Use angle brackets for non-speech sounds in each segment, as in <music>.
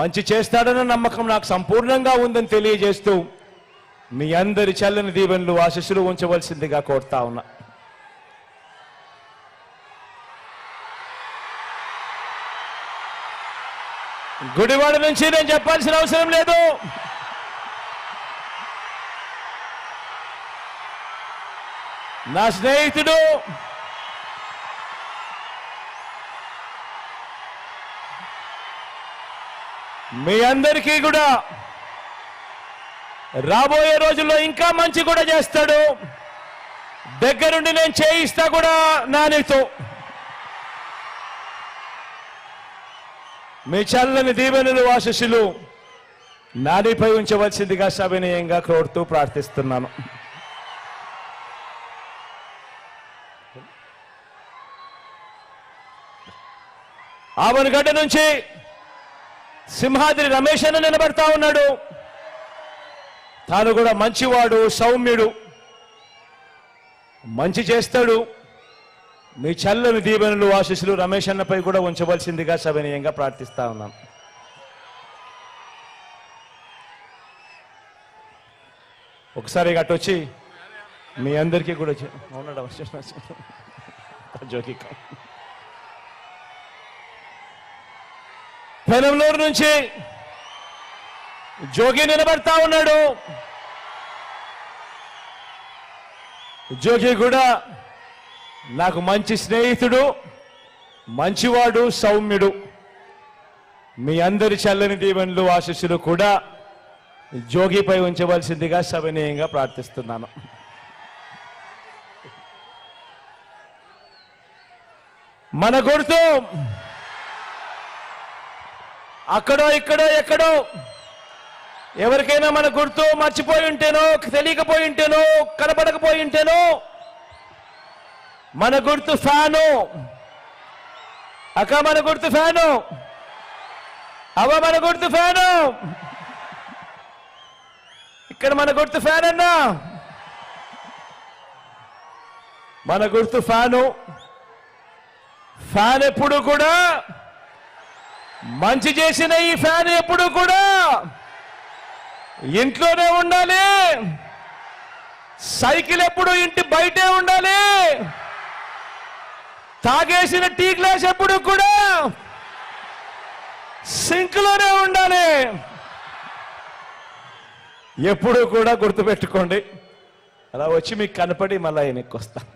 మంచి చేస్తాడన్న నమ్మకం నాకు సంపూర్ణంగా ఉందని తెలియజేస్తూ మీ అందరి చల్లని దీవెనలు ఆశీస్సులు ఉంచవలసిందిగా కోరుతా ఉన్నా. గుడివాడ నుంచి నేను చెప్పాల్సిన అవసరం లేదు. నా స్నేహితుడు మీ అందరికీ కూడా. రాబోయే రోజుల్లో ఇంకా మంచి కూడా చేస్తాడు. దగ్గరుండి నేను చేయిస్తా కూడా నానితో మీ చల్లని దీవెనలు ఆశిషులు నానిపై ఉంచవలసిందిగా సవినయంగా కోరుతూ ప్రార్థిస్తున్నాను. ఆవనగడ్డ నుంచి సింహాద్రి రమేష్ అన్న నిలబడతా ఉన్నాడు. తాను కూడా మంచివాడు సౌమ్యుడు. మంచి చేస్తాడు. మీ చల్లని దీవెనలు ఆశీస్సులు రమేష్ అన్నపై కూడా ఉంచవలసిందిగా సవినయంగా ప్రార్థిస్తా ఉన్నాం. ఒకసారి అటు వచ్చి మీ అందరికీ కూడా వచ్చి <laughs> జోకి పెనంలూరు నుంచి జోగి నిలబడతా ఉన్నాడు. జోగి కూడా నాకు మంచి స్నేహితుడు మంచివాడు సౌమ్యుడు. మీ అందరి చల్లని దీవెనలు ఆశీస్సులు కూడా జోగిపై ఉంచవలసిందిగా సవనీయంగా ప్రార్థిస్తున్నాను. మన గుర్తు అక్కడో ఇక్కడో ఎక్కడో. ఎవరికైనా మన గుర్తు మర్చిపోయి ఉంటేనో తెలియకపోయి ఉంటేనో కనపడకపోయి ఉంటేనో మన గుర్తు ఫ్యాను. అక్క మన గుర్తు ఫ్యాను. అవ్వ మన గుర్తు ఫ్యాను. ఇక్కడ మన గుర్తు ఫ్యాన్ అన్నా. మన గుర్తు ఫ్యాను. ఫ్యాన్ ఎప్పుడు కూడా మంచి చేసిన ఈ ఫ్యాన్ ఎప్పుడు కూడా ఇంట్లోనే ఉండాలి. సైకిల్ ఎప్పుడు ఇంటి బయటే ఉండాలి. తాగేసిన టీ గ్లాస్ ఎప్పుడు కూడా సింక్లోనే ఉండాలి. ఎప్పుడు కూడా గుర్తుపెట్టుకోండి. అలా వచ్చి మీకు కనపడి మళ్ళీ వెనక్కి వస్తాను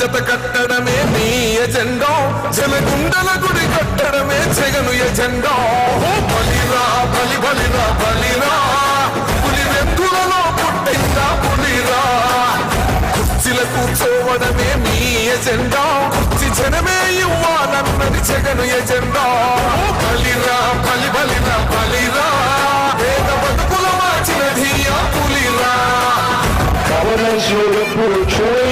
జత కట్టడమే మీ ఎజెండో. జలగుండల గుడి కట్టడమే జగను ఎజెండో. బలిరా బలి బలిరా. బలిరా పులి వెంతులలో పుట్టిందా పులిరా. కుర్చీల కూర్చోవడమే మీ ఎజెండా. కుర్చి జనమే ఇవ్వాలన్నది జగను ఎజెండా. బలిరా బలి బలిరా. బలిరా పేద బతుకుల మార్చినది ఆ పులిరా. గవర్నెన్స్ ఎప్పుడు చూడని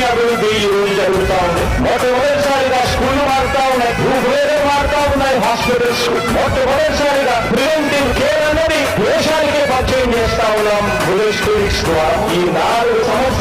మొట్టమొదటిసారిగా స్కూల్ మారుతా ఉన్నాయి భూభేదం మారుతా ఉన్నాయి. హాస్పిటల్స్ మొట్టమొదటిసారిగా ప్రివెంటివ్ కేర్ అనేది దేశానికి పరిచయం చేస్తా ఉన్నాం. ద్వారా ఈ నాలుగు సంవత్సరాలు